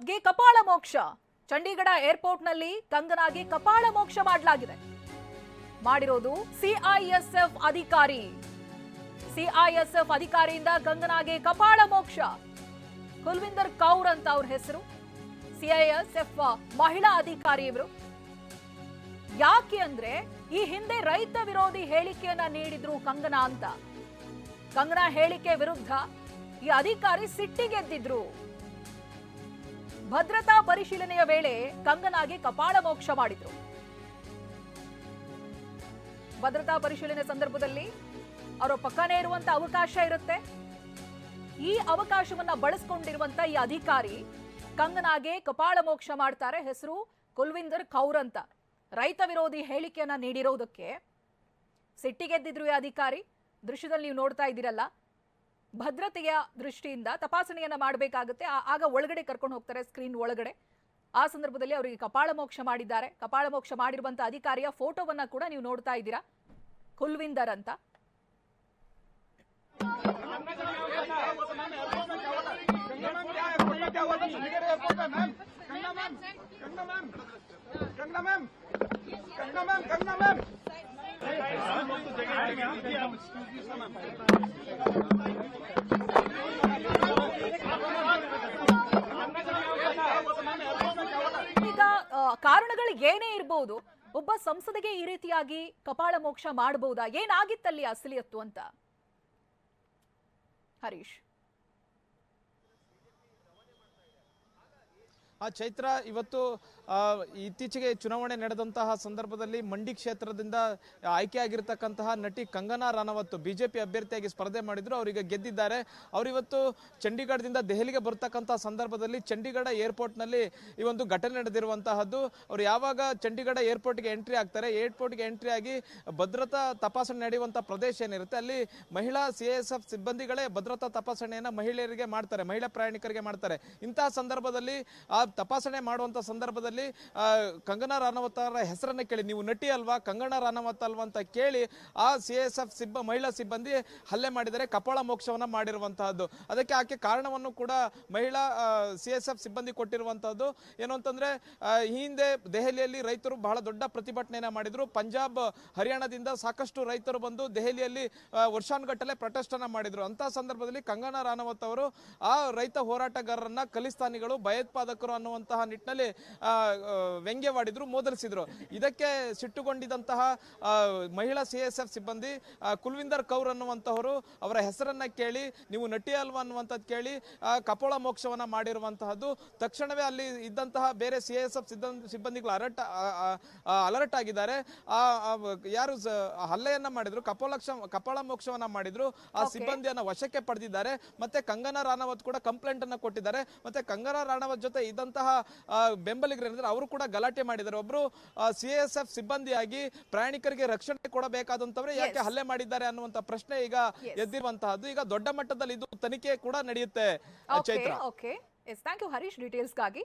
ರಾನವತ್ಗೆ ಕಪಾಳ ಮೋಕ್ಷ. ಚಂಡೀಗಢ ಏರ್ಪೋರ್ಟ್ನಲ್ಲಿ ಕಂಗನಾಗೆ ಕಪಾಳ ಮೋಕ್ಷ ಮಾಡಲಾಗಿದೆ. ಮಾಡಿರೋದು ಸಿಐಎಸ್ಎಫ್ ಅಧಿಕಾರಿ. ಸಿಐಎಸ್ಎಫ್ ಅಧಿಕಾರಿಯಿಂದ ಕಂಗನಾಗೆ ಕಪಾಳ ಮೋಕ್ಷ. ಕುಲ್ವಿಂದರ್ ಕೌರ್ ಅಂತ ಅವ್ರ ಹೆಸರು. ಸಿಐಎಸ್ಎಫ್ ಮಹಿಳಾ ಅಧಿಕಾರಿ ಇವರು. ಯಾಕೆ ಅಂದ್ರೆ ಈ ಹಿಂದೆ ರೈತ ವಿರೋಧಿ ಹೇಳಿಕೆಯನ್ನ ನೀಡಿದ್ರು ಕಂಗನಾ ಅಂತ. ಕಂಗನಾ ಹೇಳಿಕೆ ವಿರುದ್ಧ ಈ ಅಧಿಕಾರಿ ಸಿಟ್ಟಿಗೆದ್ದಿದ್ರು. ಭದ್ರತಾ ಪರಿಶೀಲನೆಯ ವೇಳೆ ಕಂಗನಾಗೆ ಕಪಾಳ ಮೋಕ್ಷ ಮಾಡಿದ್ರು. ಭದ್ರತಾ ಪರಿಶೀಲನೆ ಸಂದರ್ಭದಲ್ಲಿ ಅವರ ಪಕ್ಕನೇ ಇರುವಂತ ಅವಕಾಶ ಇರುತ್ತೆ. ಈ ಅವಕಾಶವನ್ನ ಬಳಸ್ಕೊಂಡಿರುವಂತ ಈ ಅಧಿಕಾರಿ ಕಂಗನಾಗೆ ಕಪಾಳ ಮೋಕ್ಷ ಮಾಡ್ತಾರೆ. ಹೆಸರು ಕುಲ್ವಿಂದರ್ ಕೌರ್ ಅಂತ. ರೈತ ವಿರೋಧಿ ಹೇಳಿಕೆಯನ್ನ ನೀಡಿರೋದಕ್ಕೆ ಸಿಟ್ಟಿಗೆದ್ದಿದ್ರು ಈ ಅಧಿಕಾರಿ. ದೃಶ್ಯದಲ್ಲಿ ನೀವು ನೋಡ್ತಾ ಇದ್ದೀರಲ್ಲ. ಭದ್ರತೆಯ ದೃಷ್ಟಿಯಿಂದ ತಪಾಸಣೆಯನ್ನ ಮಾಡಬೇಕಾಗುತ್ತೆ. ಆಗ ಒಳಗಡೆ ಕರ್ಕೊಂಡು ಹೋಗ್ತಾರೆ ಸ್ಕ್ರೀನ್ ಒಳಗಡೆ. ಆ ಸಂದರ್ಭದಲ್ಲಿ ಅವರಿಗೆ ಕಪಾಳ ಮೋಕ್ಷ ಮಾಡಿದ್ದಾರೆ. ಕಪಾಳ ಮೋಕ್ಷ ಮಾಡಿರುವಂತಹ ಅಧಿಕಾರಿಯ ಫೋಟೋವನ್ನ ಕೂಡ ನೀವು ನೋಡ್ತಾ ಇದ್ದೀರಾ? ಕುಲ್ವಿಂದರ್ ಅಂತ. ಕಾರಣಗಳು ಏನೇ ಇರಬಹುದು ಒಬ್ಬ ಸಂಸದಿಗೆ ಈ ರೀತಿಯಾಗಿ ಕಪಾಳ ಮೋಕ್ಷ ಮಾಡಬಹುದಾ? ಏನಾಗಿತ್ತಲ್ಲಿ ಅಸಲಿಯತ್ತು ಅಂತ? ಹರೀಶ್. ಆ ಚೈತ್ರ ಇವತ್ತು ಇತ್ತೀಚೆಗೆ ಚುನಾವಣೆ ನಡೆದಂತಹ ಸಂದರ್ಭದಲ್ಲಿ ಮಂಡಿ ಕ್ಷೇತ್ರದಿಂದ ಆಯ್ಕೆಯಾಗಿರ್ತಕ್ಕಂತಹ ನಟಿ ಕಂಗನಾ ರಾನವತ್ ಬಿಜೆಪಿ ಅಭ್ಯರ್ಥಿಯಾಗಿ ಸ್ಪರ್ಧೆ ಮಾಡಿದ್ರು. ಅವರಿಗೆ ಗೆದ್ದಿದ್ದಾರೆ. ಅವರಿವತ್ತು ಚಂಡೀಗಢದಿಂದ ದೆಹಲಿಗೆ ಬರ್ತಕ್ಕಂತಹ ಸಂದರ್ಭದಲ್ಲಿ ಚಂಡೀಗಢ ಏರ್ಪೋರ್ಟ್ನಲ್ಲಿ ಈ ಒಂದು ಘಟನೆ ನಡೆದಿರುವಂತಹದ್ದು. ಅವರು ಯಾವಾಗ ಚಂಡೀಗಢ ಏರ್ಪೋರ್ಟ್ಗೆ ಎಂಟ್ರಿ ಆಗ್ತಾರೆ, ಏರ್ಪೋರ್ಟ್ಗೆ ಎಂಟ್ರಿ ಆಗಿ ಭದ್ರತಾ ತಪಾಸಣೆ ನಡೆಯುವಂತ ಪ್ರದೇಶ ಏನಿರುತ್ತೆ, ಅಲ್ಲಿ ಮಹಿಳಾ ಸಿ ಎಸ್ ಎಫ್ ಸಿಬ್ಬಂದಿಗಳೇ ಭದ್ರತಾ ತಪಾಸಣೆಯನ್ನ ಮಹಿಳೆಯರಿಗೆ ಮಾಡ್ತಾರೆ, ಮಹಿಳಾ ಪ್ರಯಾಣಿಕರಿಗೆ ಮಾಡ್ತಾರೆ. ಇಂತಹ ಸಂದರ್ಭದಲ್ಲಿ ಆ ತಪಾಸಣೆ ಮಾಡುವಂತ ಸಂದರ್ಭದಲ್ಲಿ ಕಂಗನಾ ರಾಣವತ್ ಅವರ ಹೆಸರನ್ನ ಕೇಳಿ. ನೀವು ನಟಿ ಅಲ್ವಾ? ಕಂಗನಾ ರಾಣವತ್ ಅಲ್ವಾ ಅಂತ ಕೇಳಿ ಆ ಸಿ ಎಸ್ ಎಫ್ ಸಿಬ್ಬ, ಮಹಿಳಾ ಸಿಬ್ಬಂದಿ ಹಲ್ಲೆ ಮಾಡಿದರೆ ಕಪಾಳ ಮೋಕ್ಷವನ್ನ ಮಾಡಿರುವಂತಹದ್ದು. ಅದಕ್ಕೆ ಆಕೆ ಕಾರಣವನ್ನು ಕೂಡ ಮಹಿಳಾ ಸಿ ಎಸ್ ಎಫ್ ಸಿಬ್ಬಂದಿ ಕೊಟ್ಟಿರುವಂತಹದ್ದು. ಏನು ಅಂತಂದ್ರೆ ಈ ಹಿಂದೆ ದೆಹಲಿಯಲ್ಲಿ ರೈತರು ಬಹಳ ದೊಡ್ಡ ಪ್ರತಿಭಟನೆಯನ್ನ ಮಾಡಿದ್ರು. ಪಂಜಾಬ್, ಹರಿಯಾಣದಿಂದ ಸಾಕಷ್ಟು ರೈತರು ಬಂದು ದೆಹಲಿಯಲ್ಲಿ ವರ್ಷಾನುಗಟ್ಟಲೆ ಪ್ರೊಟೆಸ್ಟ್ ಅನ್ನ ಮಾಡಿದ್ರು. ಅಂತ ಸಂದರ್ಭದಲ್ಲಿ ಕಂಗನಾ ರಾಣವತ್ ಅವರು ಆ ರೈತ ಹೋರಾಟಗಾರರನ್ನ ಖಲಿಸ್ತಾನಿಗಳು ಭಯೋತ್ಪಾದಕರು ಅನ್ನುವಂತಹ ನಿಟ್ಟಿನಲ್ಲಿ ವ್ಯಂಗ್ಯವಾಡಿದ್ರು ಮೋದಲಿಸಿದ್ರು ಇದಕ್ಕೆ ಸಿಟ್ಟುಗೊಂಡಿದಂತಹ ಮಹಿಳಾ ಸಿ ಎಸ್ ಎಫ್ ಸಿಬ್ಬಂದಿ ಕುಲ್ವಿಂದರ್ ಕೌರ್ ಅನ್ನುವಂತಹವರು ಅವರ ಹೆಸರನ್ನ ಕೇಳಿ ನೀವು ನಟಿ ಅಲ್ವಾ ಅನ್ನುವಂಥದ್ದು ಕೇಳಿ ಕಪೋಳ ಮೋಕ್ಷವನ್ನ ಮಾಡಿರುವಂತಹದ್ದು. ತಕ್ಷಣವೇ ಅಲ್ಲಿ ಇದ್ದಂತಹ ಬೇರೆ ಸಿ ಎಸ್ ಎಫ್ ಸಿಬ್ಬಂದಿಗಳು ಅಲರ್ಟ್ ಅಲರ್ಟ್ ಆಗಿದ್ದಾರೆ. ಆ ಯಾರು ಹಲ್ಲೆಯನ್ನ ಮಾಡಿದ್ರು ಕಪೋಲಕ್ಷ ಕಪೋಳ ಮೋಕ್ಷವನ್ನ ಮಾಡಿದ್ರು ಆ. ಸಿಬ್ಬಂದಿಯನ್ನ ವಶಕ್ಕೆ ಪಡೆದಿದ್ದಾರೆ. ಮತ್ತೆ ಕಂಗನಾ ರಾಣಾವತ್ ಕೂಡ ಕಂಪ್ಲೇಂಟ್ ಅನ್ನ ಕೊಟ್ಟಿದ್ದಾರೆ. ಮತ್ತೆ ಕಂಗನಾ ರಾಣಾವತ್ ಜೊತೆ ಇದ್ದಂತಹ ಆ, ಬೆಂಬಲಿಗರು ಏನಿದ್ರೆ ಅವರು ಕೂಡ ಗಲಾಟೆ ಮಾಡಿದ್ದಾರೆ. ಒಬ್ರು ಸಿ ಎಸ್ ಎಫ್ ಸಿಬ್ಬಂದಿಯಾಗಿ ಪ್ರಯಾಣಿಕರಿಗೆ ರಕ್ಷಣೆ ಕೊಡಬೇಕಾದಂತವ್ರೆ ಯಾಕೆ ಹಲ್ಲೆ ಮಾಡಿದ್ದಾರೆ ಅನ್ನುವಂತ ಪ್ರಶ್ನೆ ಈಗ. ಎದ್ದಿರುವಂತಹದ್ದು. ಈಗ ದೊಡ್ಡ ಮಟ್ಟದಲ್ಲಿ ಇದು ತನಿಖೆ ಕೂಡ ನಡೆಯುತ್ತೆ Chaitra. Okay yes thank you Harish ಡೀಟೇಲ್ಸ್ಗಾಗಿ